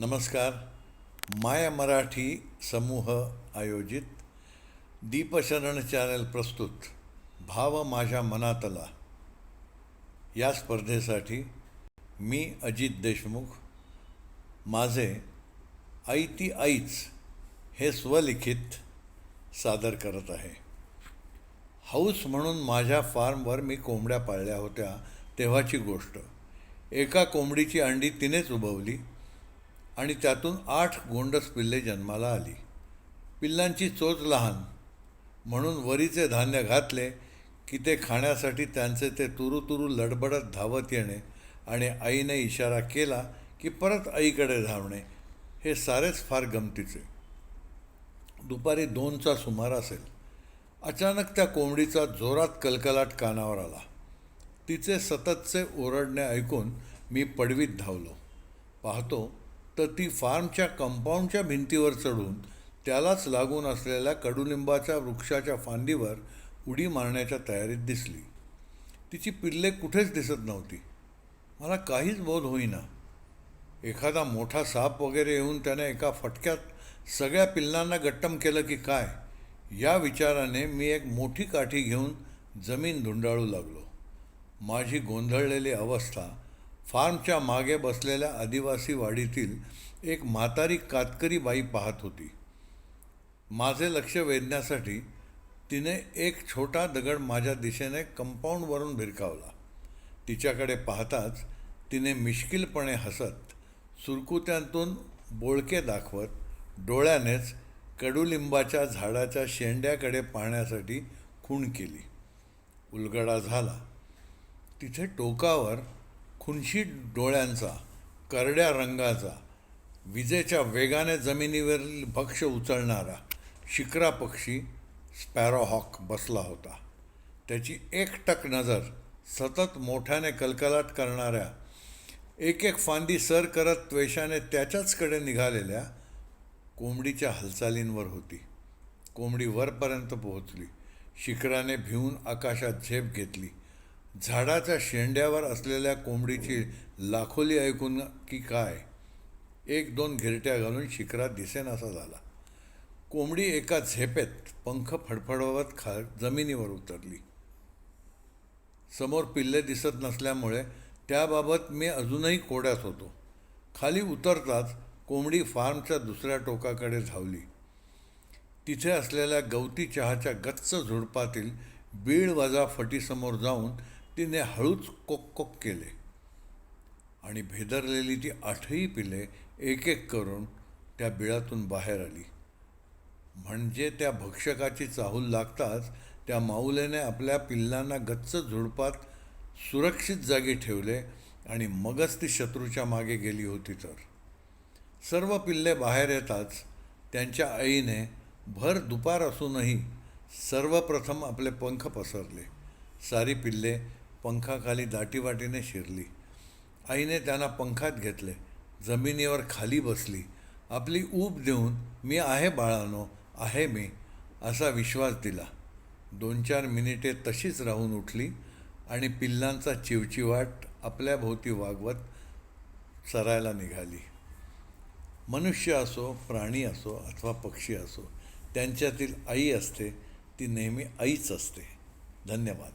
नमस्कार. माया मराठी समूह आयोजित दीपशरण चॅनल प्रस्तुत भाव माझ्या मनातला. या स्पर्धेसाठी मी अजित देशमुख. माझे आई ती आईच हे स्वलिखित सादर करत आहे. हाऊस म्हणून माझ्या फार्मवर मी कोंबड्या पाळल्या होत्या तेव्हाची गोष्ट. एका कोंबडीची अंडी तिनेच उभवली. आणि त्यातून आठ गोंडस पिल्ले जन्माला आली. पिल्लांची चोच लहान म्हणून वरीचे धान्य घातले की ते खाण्यासाठी त्यांचे ते तुरू तुरू लडबडत धावत येणे आणि आईने इशारा केला की परत आईकडे धावणे हे सारेच फार गमतीचे. दुपारी दोनचा सुमार असेल. अचानक त्या कोंबडीचा जोरात कलकलाट कानावर आला. तिचे सततचे ओरडणे ऐकून मी पडवीत धावलो. पाहतो तर ती फार्मच्या कंपाऊंडच्या भिंतीवर चढून त्यालाच लागून असलेल्या कडुलिंबाच्या वृक्षाच्या फांदीवर उडी मारण्याच्या तयारीत दिसली. तिची पिल्ले कुठेच दिसत नव्हती. मला काहीच बोध होईना. एखादा मोठा साप वगैरे येऊन त्याने एका फटक्यात सगळ्या पिल्लांना गट्टम केलं की काय या विचाराने मी एक मोठी काठी घेऊन जमीन धुंडाळू लागलो. माझी गोंधळलेली अवस्था फार्मच्या मागे बसलेल्या आदिवासी वाडीतील एक म्हातारी कातकरी बाई पाहत होती. माझे लक्ष वेधण्यासाठी तिने एक छोटा दगड माझ्या दिशेने कंपाऊंडवरून भिरकावला. तिच्याकडे पाहताच तिने मिश्किलपणे हसत सुरकुत्यांतून बोळके दाखवत डोळ्यानेच कडुलिंबाच्या झाडाच्या शेंड्याकडे पाहण्यासाठी खूण केली. उलगडा झाला. तिथे टोकावर खुनशी डोळ्यांचा करड्या रंगाचा विजेच्या वेगाने जमिनीवरील भक्ष उचलणारा शिकरा पक्षी स्पॅरोहॉक बसला होता. त्याची एकटक नजर सतत मोठ्याने कलकलाट करणाऱ्या एक एक फांदी सर करत त्वेषाने त्याच्याचकडे निघालेल्या कोंबडीच्या हालचालींवर होती. कोंबडी वरपर्यंत पोहोचली. शिखराने भिवून आकाशात झेप घेतली. झाडाच्या शेंड्यावर असलेल्या कोंबडीची लाखोली ऐकून की काय? एक दोन घिरट्या घालून शिखरात दिसेनासा झाला. कोंबडी एका झेपेत पंख फडफडवत खा जमिनीवर उतरली. समोर पिल्ले दिसत नसल्यामुळे त्याबाबत मी अजूनही कोड्यात होतो. खाली उतरताच कोंबडी फार्मच्या दुसऱ्या टोकाकडे धावली. तिथे असलेल्या गवती चहाच्या गच्च झुडपातील बीळ वजा फटीसमोर जाऊन तिने हळूच कोक कोक केले आणि भेदरलेली ती आठही पिले एक एक करून त्या बिळातून बाहेर आली. म्हणजे त्या भक्षकाची चाहूल लागताच त्या माऊलेने आपल्या पिल्लांना गच्च झुडपात सुरक्षित जागी ठेवले आणि मगच ती शत्रूच्या मागे गेली होती तर. सर्व पिल्ले बाहेर येताच त्यांच्या आईने भर दुपार असूनही सर्वप्रथम आपले पंख पसरले. सारी पिल्ले पंखाखाली दाटीवाटीने शिरली. आईने त्यांना पंखात घेतले. जमिनीवर खाली बसली. आपली ऊब देऊन मी आहे बाळानो आहे मी असा विश्वास दिला. दोन चार मिनिटे तशीच राहून उठली आणि पिल्लांचा चिवचिवाट आपल्याभोवती वागवत चरायला निघाली. मनुष्य असो प्राणी असो अथवा पक्षी असो त्यांच्यातील आई असते ती नेहमी आईच असते. धन्यवाद.